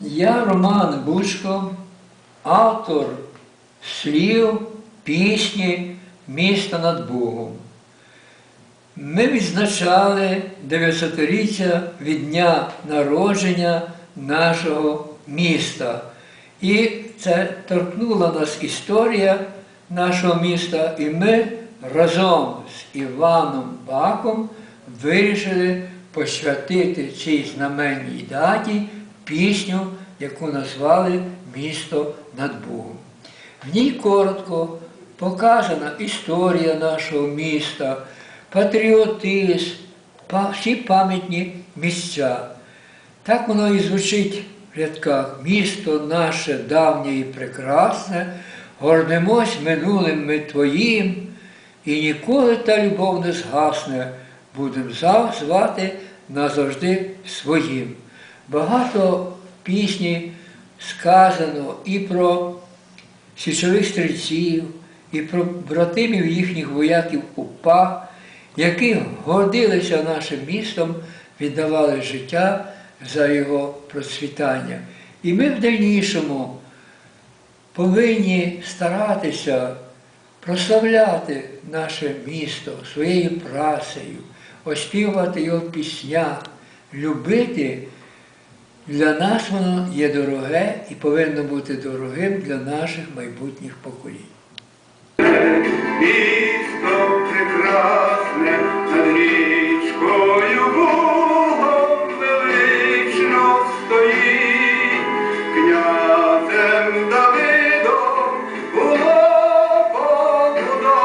Я Роман Бучко, автор слів, пісні Місто над Богом. Ми відзначали 900-річчя від дня народження нашого міста. І це торкнула нас історія нашого міста, і ми разом з Іваном Баком вирішили посвятити цій знаменній даті пісню, яку назвали Місто над Богом. В ній коротко показана історія нашого міста, патріотизм, всі пам'ятні місця. Так воно і звучить в рядках. Місто наше давнє і прекрасне, гордимось минулим ми твоїм, і ніколи та любов не згасне, будем звати назавжди своїм. Багато пісні сказано і про січових стрільців, і про братимів їхніх вояків УПА, які гордилися нашим містом, віддавали життя за його процвітання. І ми в дальнішому повинні старатися прославляти наше місто своєю працею, оспівувати його пісня, любити. Для нас воно є дороге і повинно бути дорогим для наших майбутніх поколінь.